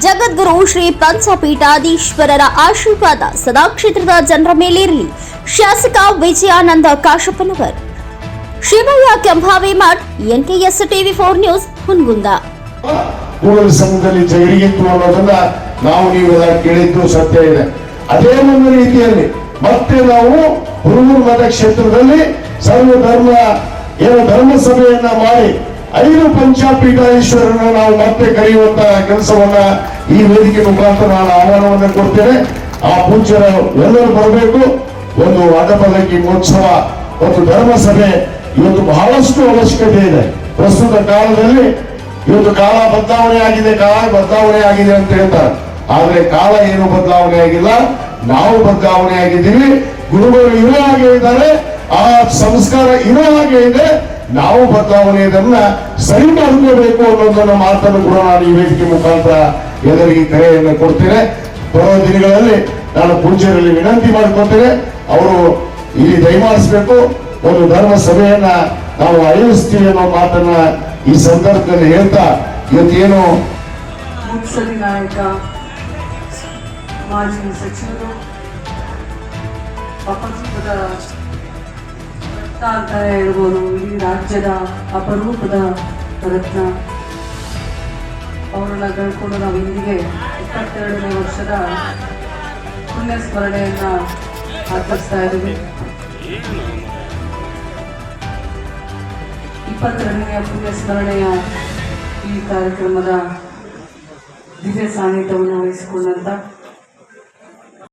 ಜಗದ್ಗುರು ಶ್ರೀ ಪಂಚಪೀಠಾಧೀಶ್ವರರ ಆಶೀರ್ವಾದ ಸದಾ ಕ್ಷೇತ್ರದ ಜನರ ಮೇಲಿರಲಿ. ಶಾಸಕ Vijayanand Kashappanavar. Shivayya Kembhavi Math NKS TV four news, Hungund. ನಾವು ನೀವು ಕೇಳಿದ್ದು ಸತ್ಯ ಇದೆ. ಅದೇ ಒಂದು ರೀತಿಯಲ್ಲಿ ಮತ್ತೆ ನಾವು ಹುಡುಗರು ಮತ ಕ್ಷೇತ್ರದಲ್ಲಿ ಸರ್ವ ಧರ್ಮ ಏನು ಧರ್ಮ ಸಭೆಯನ್ನ ಮಾಡಿ ಐದು ಪಂಚಾಪೀಠಾಧೀಶ್ವರನ್ನು ನಾವು ಮತ್ತೆ ಕರೆಯುವಂತಹ ಕೆಲಸವನ್ನ ಈ ವೇದಿಕೆ ಮುಖಾಂತರ ನಾನು ಆಹ್ವಾನವನ್ನು ಕೊಡ್ತೇನೆ. ಆ ಪೂಜ್ಯರ ಎಲ್ಲರೂ ಬರಬೇಕು. ಒಂದು ಅಡ್ಡಪಲ್ಲಕ್ಕಿ ಮಹೋತ್ಸವ, ಒಂದು ಧರ್ಮಸಭೆ ಇವತ್ತು ಬಹಳಷ್ಟು ಅವಶ್ಯಕತೆ ಇದೆ. ಪ್ರಸ್ತುತ ಕಾಲದಲ್ಲಿ ಇವತ್ತು ಕಾಲ ಬದಲಾವಣೆ ಆಗಿದೆ, ಕಾಲ ಬದಲಾವಣೆ ಆಗಿದೆ ಅಂತ ಹೇಳ್ತಾರೆ. ಆದ್ರೆ ಕಾಲ ಏನು ಬದಲಾವಣೆ ಆಗಿಲ್ಲ. ನಾವು ಬದಲಾವಣೆ ಆಗಿದ್ದೀವಿ. ಗುರುಗಳು ಇರೋ ಹಾಗೆ ಇದ್ದಾರೆ. ಆ ಸಂಸ್ಕಾರ ಇರೋ ಹಾಗೆ ಇದೆ. ನಾವು ಬದಲಾವಣೆ ಇದನ್ನ ಸರಿ ಮಾಡಬೇಕು ಅನ್ನೋದನ್ನ ಮಾತನ್ನು ಕೂಡ ನಾನು ಈ ವೇದಿಕೆ ಮುಖಾಂತರ ಎಲ್ಲರಿಗೆ ಕರೆಯನ್ನು ಕೊಡ್ತೇನೆ. ಬರುವ ದಿನಗಳಲ್ಲಿ ನಾನು ಪೂಜೆಯಲ್ಲಿ ವಿನಂತಿ ಮಾಡಿಕೊಳ್ತೇನೆ. ಅವರು ಇಲ್ಲಿ ದಯಮಾಡಿಸ್ಬೇಕು. ಒಂದು ಧರ್ಮ ಸಭೆಯನ್ನ ನಾವು ಆಯೋಜಿಸ್ತೀವಿ ಅನ್ನೋ ಮಾತನ್ನ ಈ ಸಂದರ್ಭದಲ್ಲಿ ಹೇಳ್ತಾ ಇವತ್ತೇನು? ನಾಯಕ, ಮಾಜಿ ಸಚಿವರು ಅಂತ ಹೇಳ್ಬೋದು ಇಡೀ ರಾಜ್ಯದ ಅಪರೂಪದ ರತ್ನ. ಅವರನ್ನ ಕಳ್ಕೊಂಡು ನಾವು ಇಂದಿಗೆ ಇಪ್ಪತ್ತೆರಡನೇ ವರ್ಷದ ಪುಣ್ಯ ಸ್ಮರಣೆಯನ್ನ ಆಚರಿಸ್ತಾ ಇದ್ದೀವಿ. ಇಪ್ಪತ್ತೆರಡನೆಯ ಪುಣ್ಯ ಸ್ಮರಣೆಯ ಈ ಕಾರ್ಯಕ್ರಮದ ದಿವ್ಯ ಸಾನ್ನಿಧ್ಯವನ್ನು ವಹಿಸಿಕೊಂಡಂತ